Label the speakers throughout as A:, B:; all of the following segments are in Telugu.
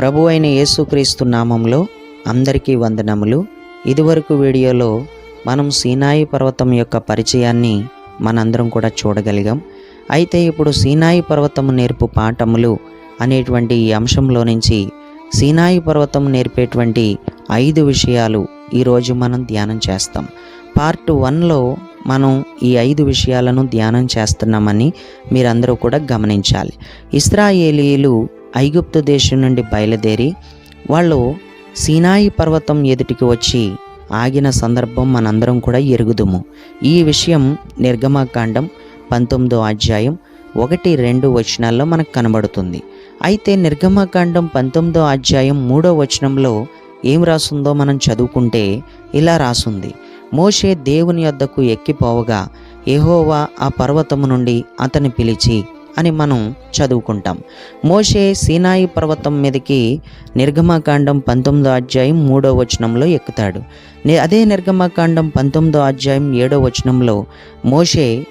A: ప్రభు అయిన యేసుక్రీస్తు నామంలో అందరికీ వందనములు. ఇదివరకు వీడియోలో మనం సీనాయి పర్వతం యొక్క పరిచయాన్ని మనందరం కూడా చూడగలిగాం. అయితే ఇప్పుడు సీనాయి పర్వతం నేర్పు పాఠములు అనేటువంటి ఈ అంశంలో నుంచి సీనాయి పర్వతం నేర్పేటువంటి ఐదు విషయాలు ఈరోజు మనం ధ్యానం చేస్తాం. పార్ట్ వన్లో మనం ఈ ఐదు విషయాలను ధ్యానం చేస్తున్నామని మీరందరూ కూడా గమనించాలి. ఇస్రాయేలీలు ఐగుప్తు దేశం నుండి బయలుదేరి వాళ్ళు సీనాయి పర్వతం ఎదుటికి వచ్చి ఆగిన సందర్భం మనందరం కూడా ఎరుగుదుము. ఈ విషయం నిర్గమాకాండం పంతొమ్మిదో అధ్యాయం ఒకటి రెండు వచనాల్లో మనకు కనబడుతుంది. అయితే నిర్గమాకాండం పంతొమ్మిదో అధ్యాయం మూడో వచనంలో ఏం రాసుందో మనం చదువుకుంటే ఇలా రాసుంది. మోషే దేవుని యొద్దకు ఎక్కిపోవగా ఎహోవా ఆ పర్వతము నుండి అతని పిలిచి అని మనం చదువుకుంటాం. మోషే సీనాయి పర్వతం మీదకి నిర్గమాకాండం పంతొమ్మిదో అధ్యాయం మూడో వచనంలో ఎక్కుతాడు. అదే నిర్గమాకాండం పంతొమ్మిదో అధ్యాయం ఏడో వచనంలో మోషే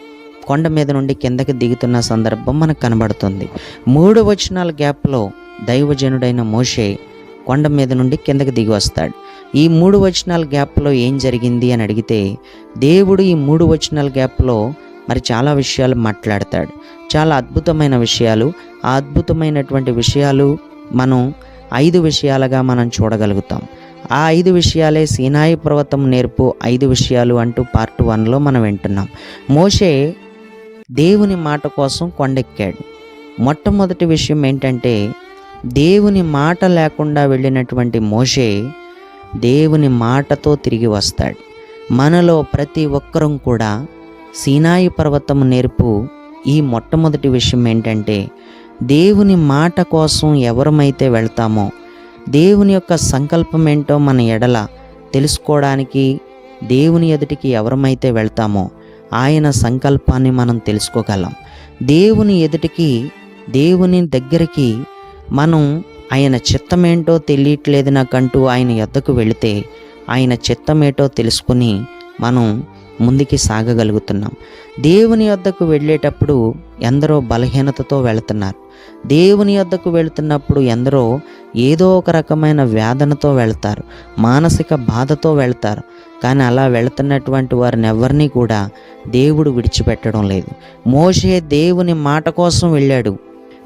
A: కొండ మీద నుండి కిందకి దిగుతున్న సందర్భం మనకు కనబడుతుంది. మూడు వచనాల గ్యాప్లో దైవజనుడైన మోషే కొండ మీద నుండి కిందకి దిగి వస్తాడు. ఈ మూడు వచనాల గ్యాప్లో ఏం జరిగింది అని అడిగితే దేవుడు ఈ మూడు వచనాల గ్యాప్లో మరి చాలా విషయాలు మాట్లాడతాడు. చాలా అద్భుతమైన విషయాలు ఆ అద్భుతమైనటువంటి విషయాలు మనం ఐదు విషయాలుగా మనం చూడగలుగుతాం. ఆ ఐదు విషయాలే సీనాయి పర్వతం నేర్పు ఐదు విషయాలు అంటూ పార్ట్ వన్లో మనం వింటున్నాం. మోషే దేవుని మాట కోసం కొండెక్కాడు. మొట్టమొదటి విషయం ఏంటంటే దేవుని మాట లేకుండా వెళ్ళినటువంటి మోషే దేవుని మాటతో తిరిగి వస్తాడు. మనలో ప్రతి ఒక్కరం కూడా సీనాయి పర్వతం నేర్పు ఈ మొట్టమొదటి విషయం ఏంటంటే దేవుని మాట కోసం ఎవరమైతే వెళ్తామో దేవుని యొక్క సంకల్పం ఏంటో మన ఎడల తెలుసుకోవడానికి దేవుని ఎదుటికి ఎవరమైతే వెళ్తామో ఆయన సంకల్పాన్ని మనం తెలుసుకోగలం. దేవుని ఎదుటికి దేవుని దగ్గరికి మనం ఆయన చిత్తమేంటో తెలియట్లేదు నాకంటూ ఆయన ఎద్దకు వెళితే ఆయన చిత్తమేటో తెలుసుకుని మనం ముందుకి సాగగలుగుతున్నాం. దేవుని వద్దకు వెళ్ళేటప్పుడు ఎందరో బలహీనతతో వెళుతున్నారు. దేవుని వద్దకు వెళుతున్నప్పుడు ఎందరో ఏదో ఒక రకమైన వేదనతో వెళతారు. మానసిక బాధతో వెళ్తారు. కానీ అలా వెళుతున్నటువంటి వారిని ఎవరిని కూడా దేవుడు విడిచిపెట్టడం లేదు. మోషే దేవుని మాట కోసం వెళ్ళాడు.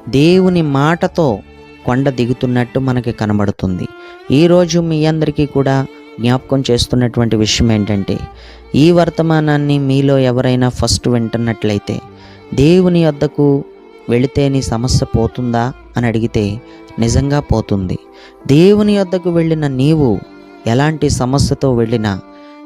A: దేవుని మాటతో కొండ దిగుతున్నట్టు మనకి కనబడుతుంది. ఈరోజు మీ అందరికీ కూడా జ్ఞాపకం చేస్తున్నటువంటి విషయం ఏంటంటే ఈ వర్తమానాన్ని మీలో ఎవరైనా ఫస్ట్ వింటున్నట్లయితే దేవుని వద్దకు వెళితే నీ సమస్య పోతుందా అని అడిగితే నిజంగా పోతుంది. దేవుని వద్దకు వెళ్ళిన నీవు ఎలాంటి సమస్యతో వెళ్ళినా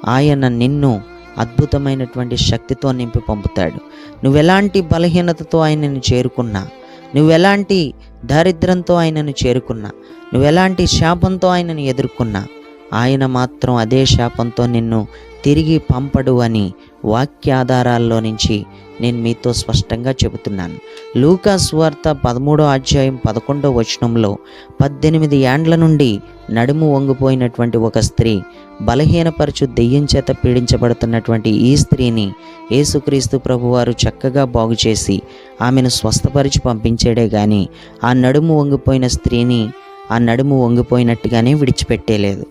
A: ఆయన నిన్ను అద్భుతమైనటువంటి శక్తితో నింపి పంపుతాడు. నువ్వెలాంటి బలహీనతతో ఆయనను చేరుకున్నా నువ్వెలాంటి దారిద్రంతో ఆయనను చేరుకున్నా నువ్వెలాంటి శాపంతో ఆయనను ఎదుర్కొన్నా ఆయన మాత్రం అదే శాపంతో నిన్ను తిరిగి పంపడు అని వాక్యాధారాల్లో నుంచి నేను మీతో స్పష్టంగా చెబుతున్నాను. లూకా స్వార్త పదమూడో అధ్యాయం పదకొండో వచనంలో పద్దెనిమిది ఏండ్ల నుండి నడుము వంగిపోయినటువంటి ఒక స్త్రీ బలహీనపరచు దెయ్యం చేత పీడించబడుతున్నటువంటి ఈ స్త్రీని యేసుక్రీస్తు ప్రభువారు చక్కగా బాగు చేసి ఆమెను స్వస్థపరిచి పంపించాడే కానీ ఆ నడుము వంగిపోయిన స్త్రీని ఆ నడుము వంగిపోయినట్టుగానే విడిచిపెట్టేలేదు.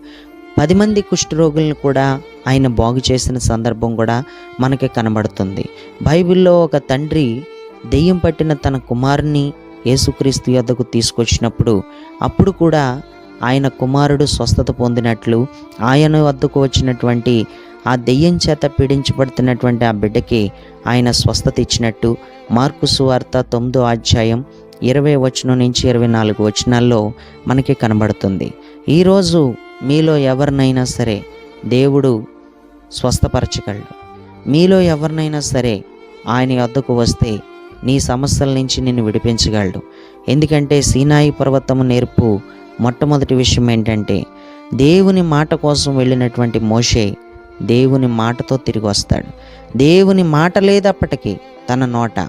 A: పది మంది కుష్ఠరోగులను కూడా ఆయన బాగు చేసిన సందర్భం కూడా మనకి కనబడుతుంది. బైబిల్లో ఒక తండ్రి దెయ్యం పట్టిన తన కుమారుని యేసుక్రీస్తు యొద్దకు తీసుకొచ్చినప్పుడు అప్పుడు కూడా ఆయన కుమారుడు స్వస్థత పొందినట్లు ఆయన వద్దకు వచ్చినటువంటి ఆ దెయ్యం చేత పీడించబడుతున్నటువంటి ఆ బిడ్డకి ఆయన స్వస్థత ఇచ్చినట్టు మార్కు సువార్త తొమ్మిదో అధ్యాయం ఇరవై వచనం నుంచి ఇరవై నాలుగు వచనాల్లో మనకి కనబడుతుంది. ఈరోజు మీలో ఎవరినైనా సరే దేవుడు స్వస్థపరచగలడు. మీలో ఎవరినైనా సరే ఆయన వద్దకు వస్తే నీ సమస్యల నుంచి నిన్ను విడిపించగలడు. ఎందుకంటే సీనాయి పర్వతము నేర్పు మొట్టమొదటి విషయం ఏంటంటే దేవుని మాట కోసం వెళ్ళినటువంటి మోషే దేవుని మాటతో తిరిగి వస్తాడు. దేవుని మాట లేదప్పటికీ తన నోట.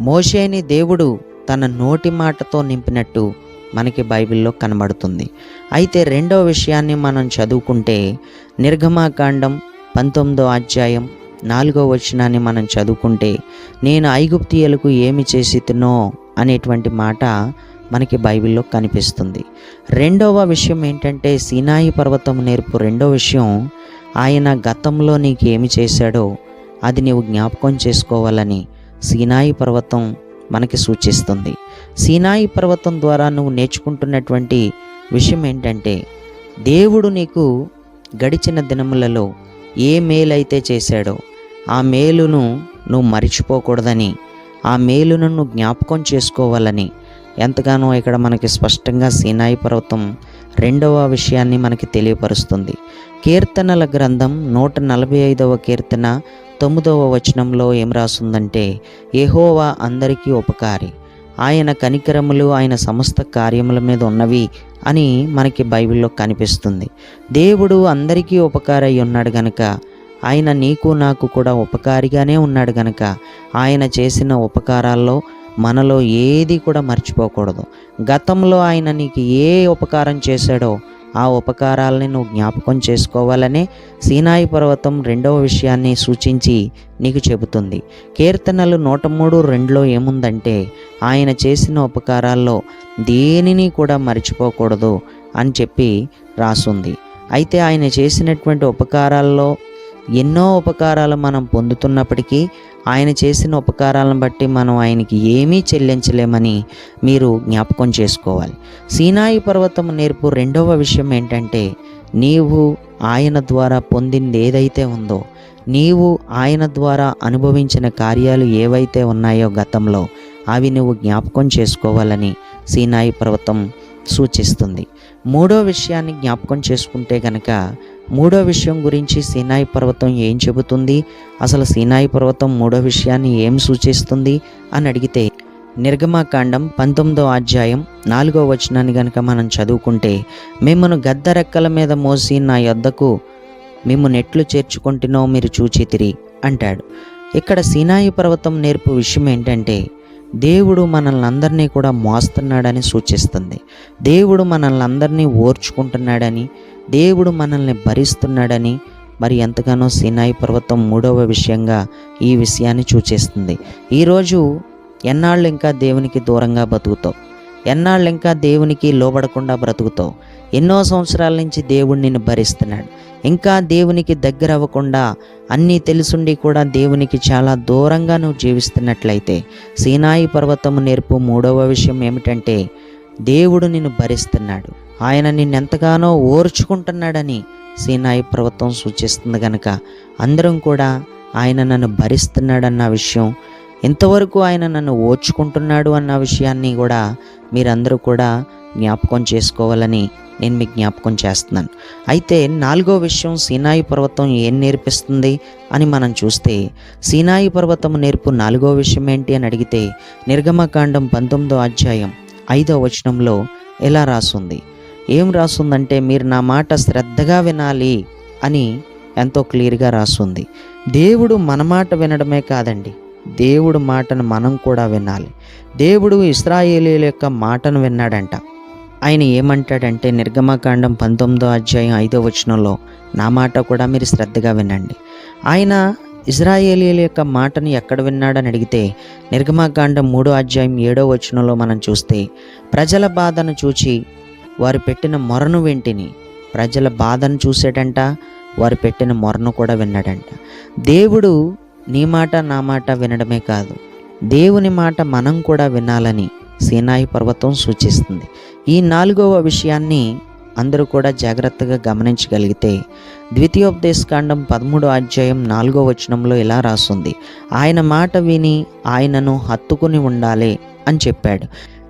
A: మోషేని దేవుడు తన నోటి మాటతో నింపినట్టు మనకి బైబిల్లో కనబడుతుంది. అయితే రెండవ విషయాన్ని మనం చదువుకుంటే నిర్గమాకాండం పంతొమ్మిదో అధ్యాయం నాలుగో వచనాన్ని మనం చదువుకుంటే నేను ఐగుప్తియులకు ఏమి చేసి తినో అనేటువంటి మాట మనకి బైబిల్లో కనిపిస్తుంది. రెండవ విషయం ఏంటంటే సినాయి పర్వతం నేర్పు రెండో విషయం ఆయన గతంలో నీకు ఏమి చేశాడో అది నీవు జ్ఞాపకం చేసుకోవాలని సీనాయి పర్వతం మనకి సూచిస్తుంది. సీనాయి పర్వతం ద్వారా నువ్వు నేర్చుకుంటున్నటువంటి విషయం ఏంటంటే దేవుడు నీకు గడిచిన దినములలో ఏ మేలైతే చేశాడో ఆ మేలును నువ్వు మరిచిపోకూడదని ఆ మేలును నువ్వు జ్ఞాపకం చేసుకోవాలని ఎంతగానో ఇక్కడ మనకి స్పష్టంగా సీనాయి పర్వతం రెండవ విషయాన్ని మనకి తెలియపరుస్తుంది. కీర్తనల గ్రంథం నూట నలభై ఐదవ కీర్తన తొమ్మిదవ వచనంలో ఏం రాసుందంటే ఎహోవా అందరికీ ఉపకారి. ఆయన కనికరములు ఆయన సమస్త కార్యముల మీద ఉన్నవి అని మనకి బైబిల్లో కనిపిస్తుంది. దేవుడు అందరికీ ఉపకారై ఉన్నాడు గనక ఆయన నీకు నాకు కూడా ఉపకారిగానే ఉన్నాడు గనక ఆయన చేసిన ఉపకారాల్లో మనలో ఏది కూడా మర్చిపోకూడదు. గతంలో ఆయన నీకు ఏ ఉపకారం చేశాడో ఆ ఉపకారాలని నువ్వు జ్ఞాపకం చేసుకోవాలనే సీనాయి పర్వతం రెండవ విషయాన్ని సూచించి నీకు చెబుతుంది. కీర్తనలు నూట మూడు రెండులో ఏముందంటే ఆయన చేసిన ఉపకారాల్లో దేనిని కూడా మర్చిపోకూడదు అని చెప్పి రాసుంది. అయితే ఆయన చేసినటువంటి ఉపకారాల్లో ఎన్నో ఉపకారాలు మనం పొందుతున్నప్పటికీ ఆయన చేసిన ఉపకారాలను బట్టి మనం ఆయనకి ఏమీ చెల్లించలేమని మీరు జ్ఞాపకం చేసుకోవాలి. సీనాయి పర్వతం నేర్పు రెండవ విషయం ఏంటంటే నీవు ఆయన ద్వారా పొందింది ఏదైతే ఉందో నీవు ఆయన ద్వారా అనుభవించిన కార్యాలు ఏవైతే ఉన్నాయో గతంలో అవి నువ్వు జ్ఞాపకం చేసుకోవాలని సీనాయి పర్వతం సూచిస్తుంది. మూడో విషయాన్ని జ్ఞాపకం చేసుకుంటే గనక మూడో విషయం గురించి సీనాయి పర్వతం ఏం చెబుతుంది? అసలు సీనాయి పర్వతం మూడో విషయాన్ని ఏం సూచిస్తుంది? అని అడిగితే నిర్గమాకాండం పంతొమ్మిదో అధ్యాయం నాలుగో వచనాన్ని గనక మనం చదువుకుంటే మిమ్మను గద్ద రెక్కల మీద మోసి నా యొద్దకు మేము నెట్లు చేర్చుకుంటున్నో మీరు చూచితిరి అంటాడు. ఇక్కడ సీనాయి పర్వతం నేర్పు విషయం ఏంటంటే దేవుడు మనల్ని అందరినీ కూడా మోస్తున్నాడని సూచిస్తుంది. దేవుడు మనల్ని అందరినీ ఓర్చుకుంటున్నాడని దేవుడు మనల్ని భరిస్తున్నాడని మరి ఎంతగానో సినాయి పర్వతం మూడవ విషయంగా ఈ విషయాన్ని సూచిస్తుంది. ఈరోజు ఎన్నాళ్ళు ఇంకా దేవునికి దూరంగా బతుకుతావు? ఎన్నాళ్ళు ఇంకా దేవునికి లోబడకుండా బ్రతుకుతావు? ఎన్నో సంవత్సరాల నుంచి దేవుడు నిన్ను భరిస్తున్నాడు. ఇంకా దేవునికి దగ్గర అవ్వకుండా అన్నీ తెలుసుండి కూడా దేవునికి చాలా దూరంగా నువ్వు జీవిస్తున్నట్లయితే సీనాయి పర్వతము నేర్పు మూడవ విషయం ఏమిటంటే దేవుడు నిన్ను భరిస్తున్నాడు. ఆయన నిన్నెంతగానో ఓర్చుకుంటున్నాడని సీనాయి పర్వతం సూచిస్తుంది కనుక అందరం కూడా ఆయన నన్ను భరిస్తున్నాడన్న విషయం ఇంతవరకు ఆయన నన్ను ఓర్చుకుంటున్నాడు అన్న విషయాన్ని కూడా మీరందరూ కూడా జ్ఞాపకం చేసుకోవాలని నేను మీకు జ్ఞాపకం చేస్తున్నాను. అయితే నాలుగో విషయం సీనాయి పర్వతం ఏం నేర్పిస్తుంది అని మనం చూస్తే సీనాయి పర్వతం నేర్పు నాలుగో విషయం ఏంటి అని అడిగితే నిర్గమకాండం పంతొమ్మిదో అధ్యాయం ఐదో వచనంలో ఎలా రాసుంది? ఏం రాసుందంటే మీరు నా మాట శ్రద్ధగా వినాలి అని ఎంతో క్లియర్గా రాసుంది. దేవుడు మన మాట వినడమే కాదండి దేవుడు మాటను మనం కూడా వినాలి. దేవుడు ఇస్రాయేలీల యొక్క మాటను విన్నాడంట. ఆయన ఏమంటాడంటే నిర్గమకాండం పంతొమ్మిదో అధ్యాయం ఐదో వచనంలో నా మాట కూడా మీరు శ్రద్ధగా వినండి. ఆయన ఇజ్రాయేలీల యొక్క మాటను ఎక్కడ విన్నాడని అడిగితే నిర్గమకాండం మూడో అధ్యాయం ఏడో వచనంలో మనం చూస్తే ప్రజల బాధను చూచి వారు పెట్టిన మొరను వెంటిని. ప్రజల బాధను చూసేటంట వారు పెట్టిన మొరను కూడా విన్నాడంట. దేవుడు నీ మాట నా మాట వినడమే కాదు దేవుని మాట మనం కూడా వినాలని సీనాయి పర్వతం సూచిస్తుంది. ఈ నాలుగవ విషయాన్ని అందరూ కూడా జాగ్రత్తగా గమనించగలిగితే ద్వితీయోపదేశకాండం పదమూడో అధ్యాయం నాలుగో వచనంలో ఇలా రాస్తుంది ఆయన మాట విని ఆయనను హత్తుకుని ఉండాలి అని చెప్పాడు.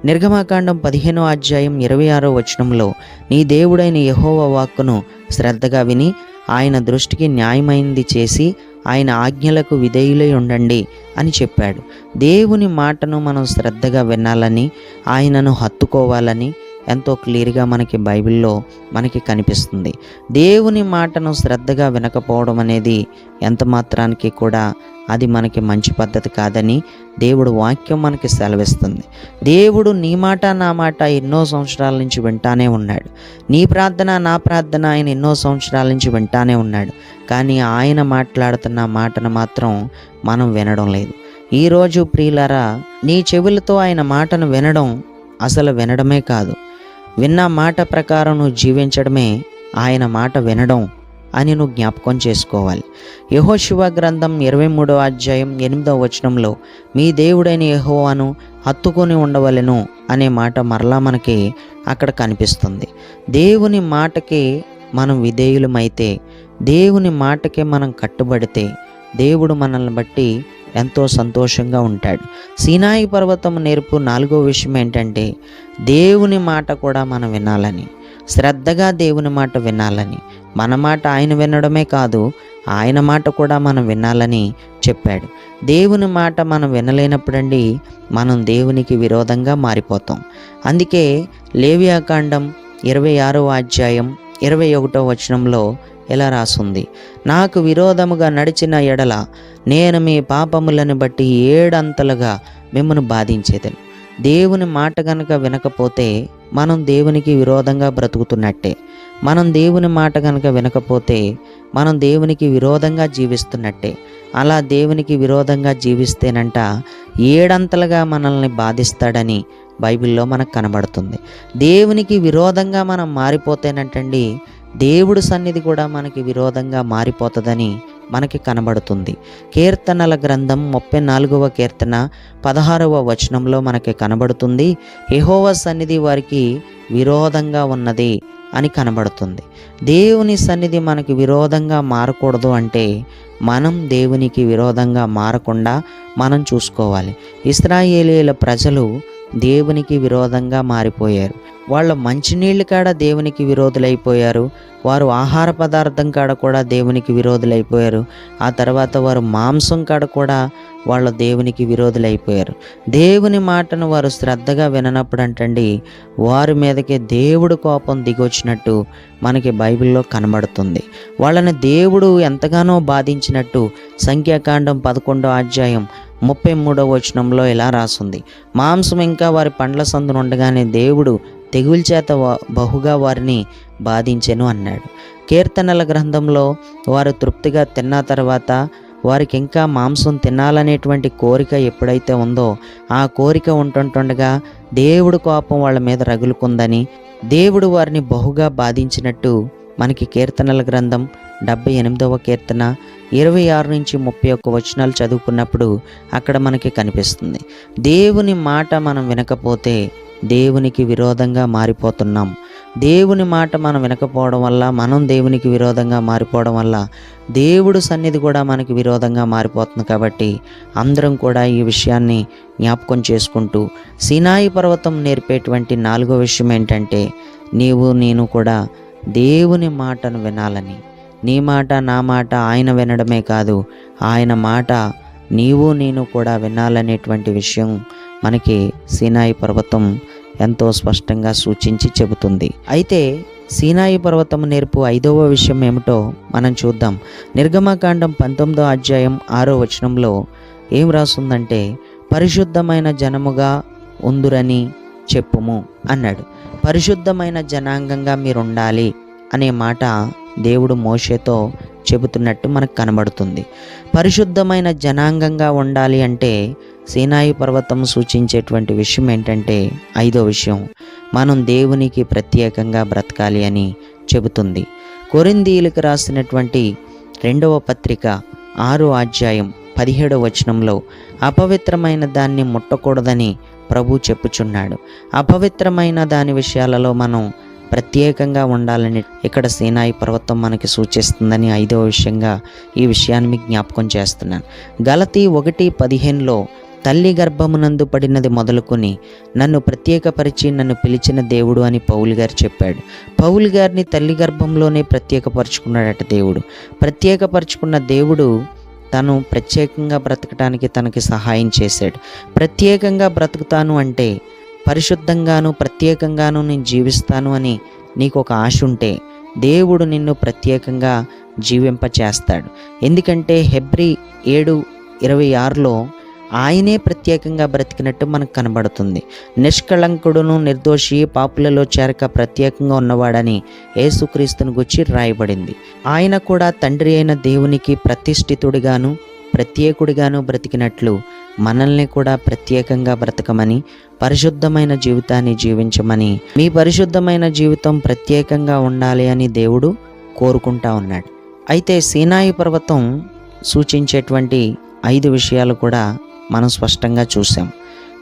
A: నిర్గమాకాండం పదిహేనో అధ్యాయం ఇరవై ఆరో వచనంలో నీ దేవుడైన యహోవ వాక్కును శ్రద్ధగా విని ఆయన దృష్టికి న్యాయమైంది చేసి ఆయన ఆజ్ఞలకు విధేయులై ఉండండి అని చెప్పాడు. దేవుని మాటను మనం శ్రద్ధగా వినాలని ఆయనను హత్తుకోవాలని ఎంతో క్లియర్గా మనకి బైబిల్లో మనకి కనిపిస్తుంది. దేవుని మాటను శ్రద్ధగా వినకపోవడం అనేది ఎంత మాత్రానికి కూడా అది మనకి మంచి పద్ధతి కాదని దేవుడు వాక్యం మనకి సెలవిస్తుంది. దేవుడు నీ మాట నా మాట ఎన్నో సంవత్సరాల నుంచి వింటానే ఉన్నాడు. నీ ప్రార్థన నా ప్రార్థన ఆయన ఎన్నో సంవత్సరాల నుంచి వింటానే ఉన్నాడు. కానీ ఆయన మాట్లాడుతున్న మాటను మాత్రం మనం వినడం లేదు. ఈరోజు ప్రియులరా నీ చెవులతో ఆయన మాటను వినడం అసలు వినడమే కాదు. విన్న మాట ప్రకారం నువ్వు జీవించడమే ఆయన మాట వినడం అని నువ్వు జ్ఞాపకం చేసుకోవాలి. యహోశివ గ్రంథం ఇరవై మూడో అధ్యాయం ఎనిమిదవ వచనంలో మీ దేవుడైన యహోవాను హత్తుకొని ఉండవలను అనే మాట మరలా మనకి అక్కడ కనిపిస్తుంది. దేవుని మాటకి మనం విధేయులమైతే దేవుని మాటకే మనం కట్టుబడితే దేవుడు మనల్ని బట్టి ఎంతో సంతోషంగా ఉంటాడు. సీనాయి పర్వతం నేర్పు నాలుగో విషయం ఏంటంటే దేవుని మాట కూడా మనం వినాలని. శ్రద్ధగా దేవుని మాట వినాలని. మన మాట ఆయన వినడమే కాదు ఆయన మాట కూడా మనం వినాలని చెప్పాడు. దేవుని మాట మనం వినలేనప్పుడండి మనం దేవునికి విరోధంగా మారిపోతాం. అందుకే లేవియాకాండం ఇరవై ఆరో అధ్యాయం ఇరవై ఒకటో వచనంలో ఇలా రాసుంది? నాకు విరోధముగా నడిచిన ఎడల నేను మీ పాపములను బట్టి ఏడంతలుగా మిమ్మల్ని బాధించేదను. దేవుని మాట గనక వినకపోతే మనం దేవునికి విరోధంగా బ్రతుకుతున్నట్టే. మనం దేవుని మాట గనక వినకపోతే మనం దేవునికి విరోధంగా జీవిస్తున్నట్టే. అలా దేవునికి విరోధంగా జీవిస్తేనంట ఏడంతలుగా మనల్ని బాధిస్తాడని బైబిల్లో మనకు కనబడుతుంది. దేవునికి విరోధంగా మనం మారిపోతేనంటండి దేవుడు సన్నిధి కూడా మనకి విరోధంగా మారిపోతుందని మనకి కనబడుతుంది. కీర్తనల గ్రంథం ముప్పై నాలుగవ కీర్తన పదహారవ వచనంలో మనకి కనబడుతుంది. యహోవ సన్నిధి వారికి విరోధంగా ఉన్నది అని కనబడుతుంది. దేవుని సన్నిధి మనకి విరోధంగా మారకూడదు అంటే మనం దేవునికి విరోధంగా మారకుండా మనం చూసుకోవాలి. ఇస్రాయేలీల ప్రజలు దేవునికి విరోధంగా మారిపోయారు. వాళ్ళ మంచినీళ్ళు కాడ దేవునికి విరోధులైపోయారు. వారు ఆహార పదార్థం కాడ కూడా దేవునికి విరోధులైపోయారు. ఆ తర్వాత వారు మాంసం కాడ కూడా వాళ్ళ దేవునికి విరోధులైపోయారు. దేవుని మాటను వారు శ్రద్ధగా విననప్పుడు అంటండి వారి మీదకి దేవుడు కోపం దిగొచ్చినట్టు మనకి బైబిల్లో కనబడుతుంది. వాళ్ళని దేవుడు ఎంతగానో బాధించినట్టు సంఖ్యాకాండం పదకొండో అధ్యాయం ముప్పై మూడో వచనంలో ఇలా రాసుంది. మాంసం ఇంకా వారి పండ్ల సందునుండగానే దేవుడు తెగుల చేత బహుగా వారిని బాధించెను అన్నాడు. కీర్తనల గ్రంథంలో వారు తృప్తిగా తిన్న తర్వాత వారికి ఇంకా మాంసం తినాలనేటువంటి కోరిక ఎప్పుడైతే ఉందో ఆ కోరిక ఉంటుంటుండగా దేవుడు కోపం వాళ్ళ మీద రగులుకుందని దేవుడు వారిని బహుగా బాధించినట్టు మనకి కీర్తనల గ్రంథం డెబ్బై ఎనిమిదవ కీర్తన ఇరవై ఆరు నుంచి ముప్పై ఒక్క వచనాలు చదువుకున్నప్పుడు అక్కడ మనకి కనిపిస్తుంది. దేవుని మాట మనం వినకపోతే దేవునికి విరోధంగా మారిపోతున్నాం. దేవుని మాట మనం వినకపోవడం వల్ల మనం దేవునికి విరోధంగా మారిపోవడం వల్ల దేవుడు సన్నిధి కూడా మనకి విరోధంగా మారిపోతుంది కాబట్టి అందరం కూడా ఈ విషయాన్ని జ్ఞాపకం చేసుకుంటూ సినాయి పర్వతం నేర్పేటువంటి నాలుగో విషయం ఏంటంటే నీవు నేను కూడా దేవుని మాటను వినాలని. నీ మాట నా మాట ఆయన వినడమే కాదు ఆయన మాట నీవు నేను కూడా వినాలనేటువంటి విషయం మనకి సీనాయి పర్వతం ఎంతో స్పష్టంగా సూచించి చెబుతుంది. అయితే సీనాయి పర్వతం నేర్పు ఐదవ విషయం ఏమిటో మనం చూద్దాం. నిర్గమకాండం పంతొమ్మిదో అధ్యాయం ఆరో వచనంలో ఏం రాస్తుందంటే పరిశుద్ధమైన జనముగా ఉందురని చెప్పుము అన్నాడు. పరిశుద్ధమైన జనాంగంగా మీరు ఉండాలి అనే మాట దేవుడు మోషేతో చెబుతున్నట్టు మనకు కనబడుతుంది. పరిశుద్ధమైన జనాంగంగా ఉండాలి అంటే సీనాయి పర్వతం సూచించేటువంటి విషయం ఏంటంటే ఐదో విషయం మనం దేవునికి ప్రత్యేకంగా బ్రతకాలి అని చెబుతుంది. కొరిందీలకు రాసినటువంటి రెండవ పత్రిక ఆరో అధ్యాయం పదిహేడవ వచనంలో అపవిత్రమైన దాన్ని ముట్టకూడదని ప్రభు చెప్పుచున్నాడు. అపవిత్రమైన దాని విషయాలలో మనం ప్రత్యేకంగా ఉండాలని ఇక్కడ సీనాయి పర్వతం మనకి సూచిస్తుందని ఐదవ విషయంగా ఈ విషయాన్ని మీకు జ్ఞాపకం చేస్తున్నాను. గలతీ ఒకటి పదిహేనులో తల్లి గర్భమునందు పడినది మొదలుకొని నన్ను ప్రత్యేకపరిచి నన్ను పిలిచిన దేవుడు అని పౌలు గారు చెప్పాడు. పౌలు గారిని తల్లి గర్భంలోనే ప్రత్యేకపరుచుకున్నాడట దేవుడు. ప్రత్యేకపరుచుకున్న దేవుడు తను ప్రత్యేకంగా బ్రతకడానికి తనకి సహాయం చేశాడు. ప్రత్యేకంగా బ్రతుకుతాను అంటే పరిశుద్ధంగాను ప్రత్యేకంగాను నేను జీవిస్తాను అని నీకు ఒక ఆశ ఉంటే దేవుడు నిన్ను ప్రత్యేకంగా జీవింప చేస్తాడు ఎందుకంటే హెబ్రి ఏడు ఇరవై ఆరులో ఆయనే ప్రత్యేకంగా బ్రతికినట్టు మనకు కనబడుతుంది. నిష్కళంకుడును నిర్దోషి పాపులలో చేరక ప్రత్యేకంగా ఉన్నవాడని యేసుక్రీస్తుని గుచ్చి రాయబడింది. ఆయన కూడా తండ్రి అయిన దేవునికి ప్రతిష్ఠితుడిగాను ప్రత్యేకుడిగాను బ్రతికినట్లు మనల్ని కూడా ప్రత్యేకంగా బ్రతకమని పరిశుద్ధమైన జీవితాన్ని జీవించమని మీ పరిశుద్ధమైన జీవితం ప్రత్యేకంగా ఉండాలి అని దేవుడు కోరుకుంటా ఉన్నాడు. అయితే సీనాయి పర్వతం సూచించేటువంటి ఐదు విషయాలు కూడా మనం స్పష్టంగా చూసాం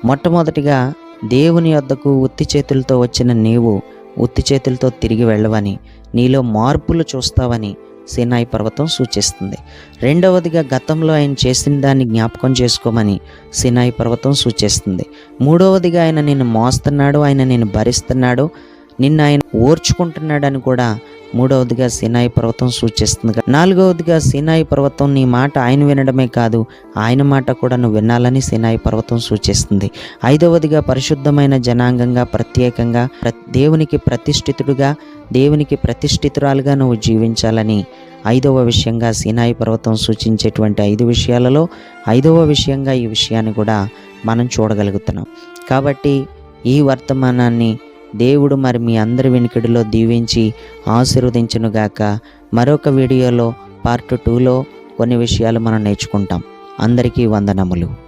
A: మొట్టమొదటిగా దేవుని వద్దకు ఉత్తి చేతులతో వచ్చిన నీవు ఉత్తి చేతులతో తిరిగి వెళ్ళవని నీలో మార్పులు చూస్తావని సినాయి పర్వతం సూచిస్తుంది. రెండవదిగా గతంలో ఆయన చేసిన దాన్ని జ్ఞాపకం చేసుకోమని సినాయి పర్వతం సూచిస్తుంది. మూడవదిగా ఆయన నిన్ను మోస్తున్నాడు ఆయన నేను భరిస్తున్నాడు నిన్న ఆయన ఓర్చుకుంటున్నాడని కూడా మూడవదిగా సినాయి పర్వతం సూచిస్తుంది నాలుగవదిగా సినాయి పర్వతం నీ మాట ఆయన వినడమే కాదు ఆయన మాట కూడా నువ్వు వినాలని సినాయి పర్వతం సూచిస్తుంది. ఐదవదిగా పరిశుద్ధమైన జనాంగంగా ప్రత్యేకంగా దేవునికి ప్రతిష్ఠితుడుగా దేవునికి ప్రతిష్ఠితురాలుగా నువ్వు జీవించాలని. ఐదవ విషయంగా సినాయి పర్వతం సూచించేటువంటి ఐదు విషయాలలో ఐదవ విషయంగా ఈ విషయాన్ని కూడా మనం చూడగలుగుతున్నాం. కాబట్టి ఈ వర్తమానాన్ని దేవుడు మరి మీ అందరి వెనుకడిలో దీవించి ఆశీర్వదించునుగాక. మరొక వీడియోలో పార్ట్ టూలో కొన్ని విషయాలు మనం నేర్చుకుంటాం. అందరికీ వందనములు.